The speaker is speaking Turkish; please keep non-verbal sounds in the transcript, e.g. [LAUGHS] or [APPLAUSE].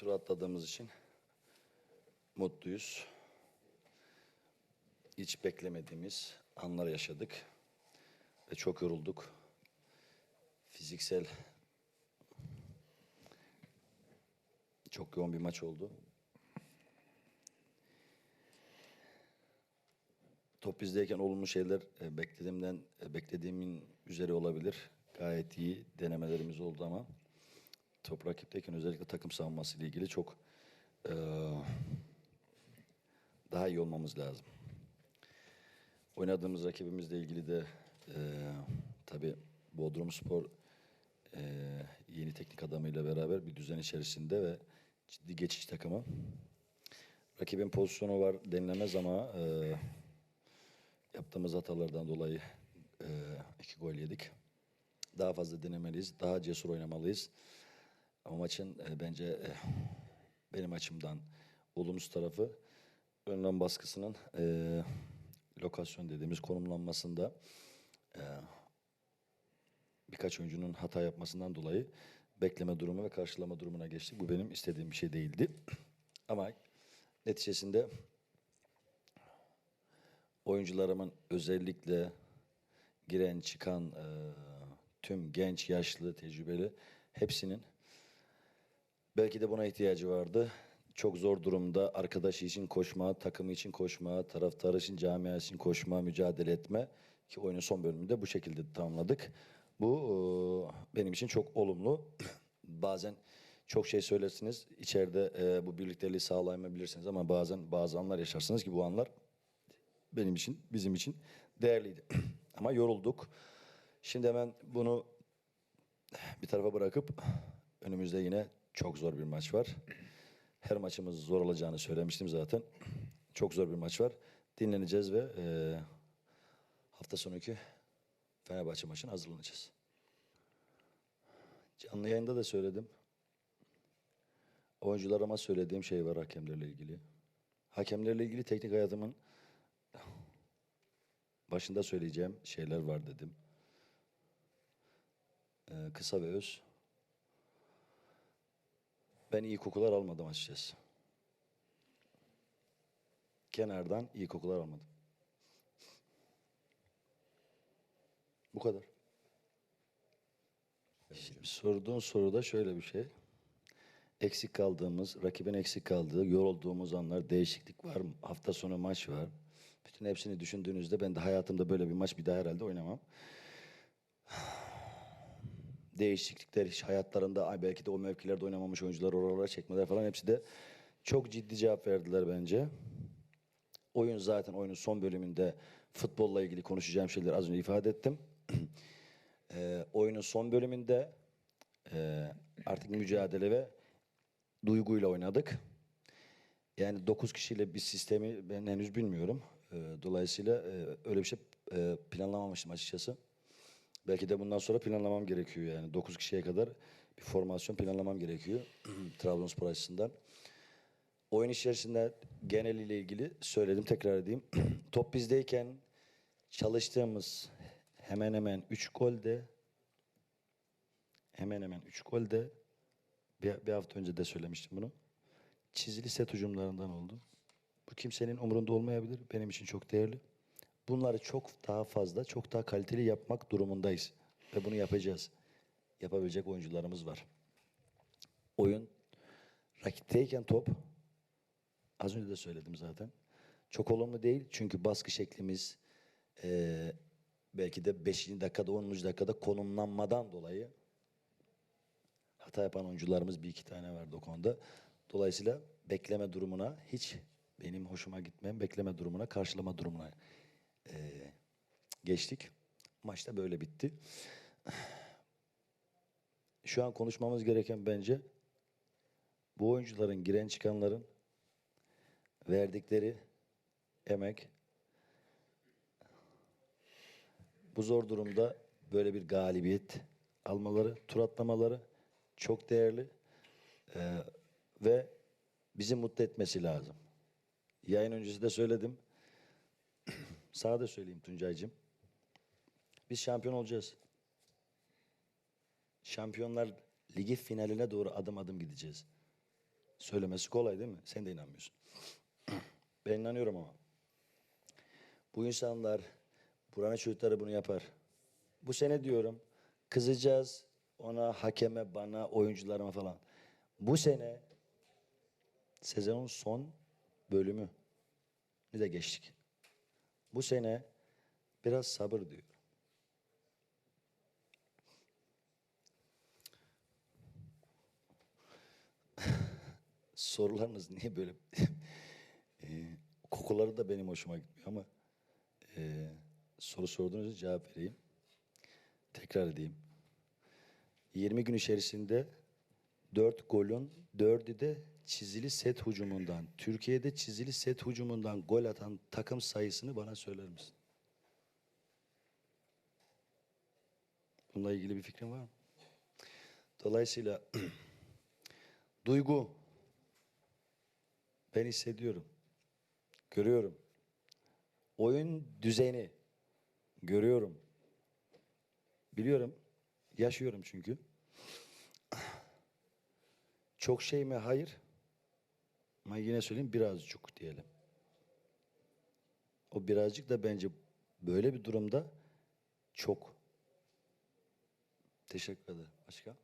tur atladığımız için mutluyuz. Hiç beklemediğimiz anlar yaşadık ve çok yorulduk. Fiziksel çok yoğun bir maç oldu. Top bizdeyken olumlu şeyler e, beklediğimden e, beklediğimin üzeri olabilir. Gayet iyi denemelerimiz oldu ama top rakipteyken özellikle takım savunması ile ilgili çok e, daha iyi olmamız lazım. Oynadığımız rakibimizle ilgili de e, tabii Bodrum Spor e, yeni teknik adamıyla beraber bir düzen içerisinde ve ciddi geçiş takımı. Rakibin pozisyonu var denilemez ama e, yaptığımız hatalardan dolayı e, iki gol yedik. Daha fazla denemeliyiz, daha cesur oynamalıyız. Ama maçın e, bence e, benim açımdan olumsuz tarafı önlem baskısının e, lokasyon dediğimiz konumlanmasında e, birkaç oyuncunun hata yapmasından dolayı bekleme durumu ve karşılama durumuna geçtik. Bu benim istediğim bir şey değildi. Ama neticesinde oyuncularımın özellikle giren çıkan e, tüm genç, yaşlı, tecrübeli hepsinin belki de buna ihtiyacı vardı. Çok zor durumda arkadaşı için koşma, takımı için koşma, taraftarı için, camia için koşma, mücadele etme ki oyunun son bölümünde bu şekilde tamamladık. Bu e, benim için çok olumlu. [CLEARS THROAT] Bazen çok şey söylersiniz, içeride e, bu birlikteliği sağlayamayabilirsiniz ama bazen bazı anlar yaşarsınız ki bu anlar benim için, bizim için değerliydi. [CLEARS THROAT] Ama yorulduk. Şimdi hemen bunu bir tarafa bırakıp önümüzde yine çok zor bir maç var. Her maçımız zor olacağını söylemiştim zaten. Çok zor bir maç var. Dinleneceğiz ve e, hafta sonraki Fenerbahçe maçına hazırlanacağız. Canlı yayında da söyledim. Oyuncularıma söylediğim şey var hakemlerle ilgili. Hakemlerle ilgili teknik hayatımın başında söyleyeceğim şeyler var dedim. Ee, kısa ve öz. Ben iyi kokular almadım açıkçası. Kenardan iyi kokular almadım. Bu kadar. Şimdi sorduğun soruda şöyle bir şey. Eksik kaldığımız, rakibin eksik kaldığı, yorulduğumuz anlar, değişiklik var mı? Hafta sonu maç var. Bütün hepsini düşündüğünüzde ben de hayatımda böyle bir maç bir daha herhalde oynamam. Değişiklikler hiç hayatlarında ay belki de o mevkilerde oynamamış oyuncular oralara çekmeler falan hepsi de çok ciddi cevap verdiler bence. Oyun zaten oyunun son bölümünde futbolla ilgili konuşacağım şeyleri az önce ifade ettim. [CLEARS THROAT] Ee, oyunun son bölümünde e, artık mücadele ve duyguyla oynadık. Yani 9 kişiyle bir sistemi ben henüz bilmiyorum. Ee, dolayısıyla e, öyle bir şey e, planlamamıştım açıkçası. Belki de bundan sonra planlamam gerekiyor yani. 9 kişiye kadar bir formasyon planlamam gerekiyor [CLEARS THROAT] Trabzonspor açısından. Oyun içerisinde geneliyle ilgili söyledim tekrar edeyim. [CLEARS THROAT] Top bizdeyken çalıştığımız hemen hemen 3 golde hemen hemen 3 golde bir, bir hafta önce de söylemiştim bunu. Çizili set hücumlarından oldu. Bu kimsenin umurunda olmayabilir. Benim için çok değerli. Bunları çok daha fazla, çok daha kaliteli yapmak durumundayız. Ve bunu yapacağız. Yapabilecek oyuncularımız var. Oyun rakipteyken top az önce de söyledim zaten. Çok olumlu değil. Çünkü baskı şeklimiz eee, belki de 5. dakikada 10. dakikada konumlanmadan dolayı hata yapan oyuncularımız bir iki tane vardı o konuda. Dolayısıyla bekleme durumuna hiç benim hoşuma gitmeyen bekleme durumuna, karşılama durumuna eee, geçtik. Maç da böyle bitti. Şu an konuşmamız gereken bence bu oyuncuların giren çıkanların verdikleri emek bu zor durumda böyle bir galibiyet almaları, tur atlamaları çok değerli Ee, ve bizi mutlu etmesi lazım. Yayın öncesi de söyledim. Sana da söyleyeyim Tuncay'cığım. Biz şampiyon olacağız. Şampiyonlar Ligi finaline doğru adım adım gideceğiz. Söylemesi kolay değil mi? Sen de inanmıyorsun. [CLEARS THROAT] Ben inanıyorum ama. Bu insanlar, buranın çocukları bunu yapar. Bu sene diyorum, kızacağız ona, hakeme, bana, oyuncularıma falan. Bu sene sezonun son bölümü. Ne de geçtik. Bu sene biraz sabır diyor. [LAUGHS] Sorularınız niye böyle? Eee, [LAUGHS] kokuları da benim hoşuma gitmiyor ama eee, soru sorduğunuz için cevap vereyim. Tekrar edeyim. 20 gün içerisinde 4 golün 4'ü de çizili set hücumundan. Türkiye'de çizili set hücumundan gol atan takım sayısını bana söyler misin? Bununla ilgili bir fikrin var mı? Dolayısıyla [CLEARS THROAT] duygu ben hissediyorum. Görüyorum. Oyun düzeni görüyorum. Biliyorum. Yaşıyorum çünkü. Çok şey mi? Hayır. Ama yine söyleyeyim birazcık diyelim. O birazcık da bence böyle bir durumda çok. Teşekkür ederim. Başka?